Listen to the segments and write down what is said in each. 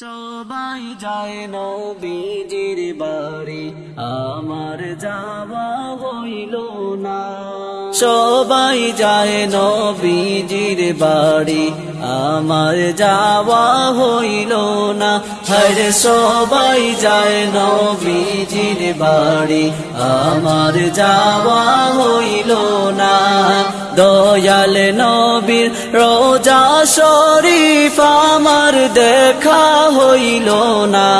সবাই যায় নবীজির বাড়ি। আমার যাওয়া হইল না। সবাই যায় নবীজির বাড়ি। আমার যাওয়া হইল না। হরে সবাই যায় নবীজির বাড়ি। আমার যাওয়া হইল দয়াল নবীর রোজা শরীফ আমার দেখা হইল না।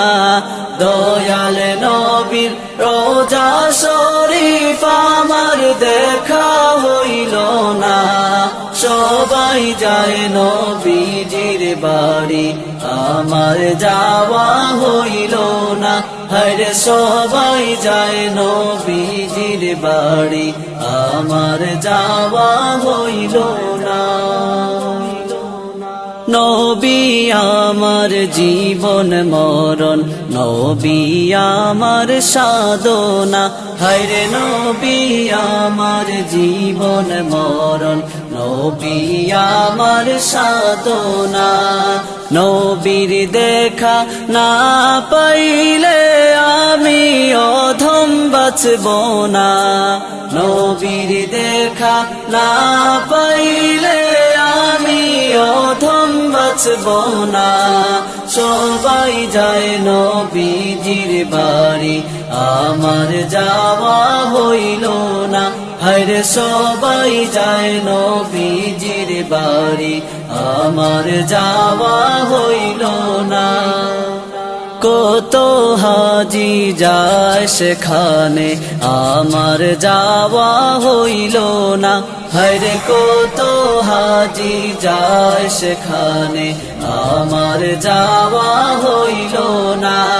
দয়াল নবীর রোজা শরীফ আমার দেখা হইল না। সবাই যায় নবীজির বাড়ি। আমার যাওয়া হইল না। হরে সবাই যায় নবীজির বাড়ি। আমার যাওয়া হইল না। নবী আমার জীবন মরণ। নবী আমার সাধনা। হরে নবী আমার জীবন মরণ। নবী আমার সাধনা। নবীর দেখা না পাইলে আমি অধম বাঁচব না। নবীর দেখা না পাইলে আমি অধম বাঁচব না। সবাই যায় নবীজির বাড়ি। আমার যাওয়া হইল না। হরে সবাই যায় নবীজির বাড়ি, আমার যাওয়া হইল না। কত হাজি যায় সেখানে, আমার যাওয়া হইল না। হরে কত হাজি যায় সেখানে, আমার যাওয়া হইল না।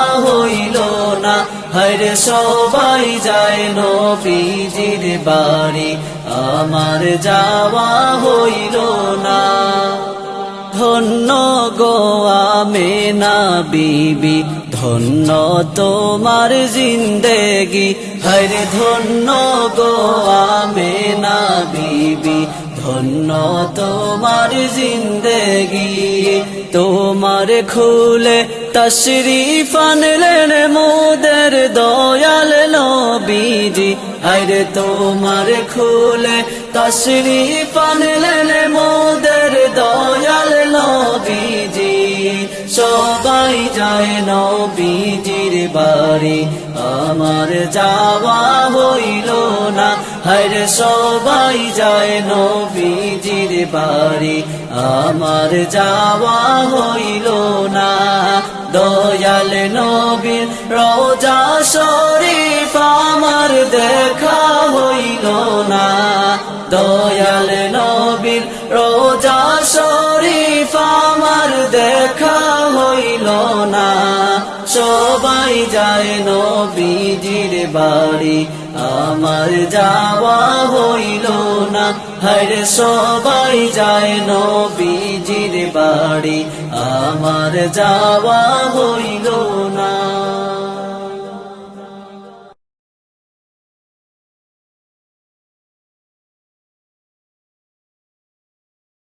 হরে সবাই যায় নবীজির বাড়ি, আমার যাওয়া হইল না। ধন্য গোয়া মেনা বিবি, ধন্য তোমার জিন্দেগি। হরে ধন্য গোয়া মেনা বিবি, ধন্য তোমার জিন্দেগি। তোমার খুলে তশরিফ আনলেন মোদের দয়াল নবীজি হরে তোমার খুলে তশরিফ আনলেন মোদের দয়াল নবীজি। সবাই যায় নবীজির বাড়ি, আমার যাওয়া হইল না। হরে সবাই যায় নবীজির বাড়ি, আমার যাওয়া হইল না। দয়াল নবীর রোজা শরীফ আমার দেখা হইল না। দয়াল নবীর রোজা শরীফ আমার দেখা হইল না। সবাই যায় নবীজির বাড়ি, আমার যাওয়া হইল না। হরে সবাই যায় নবীজির বাড়ি আমার যাওয়া হইল না।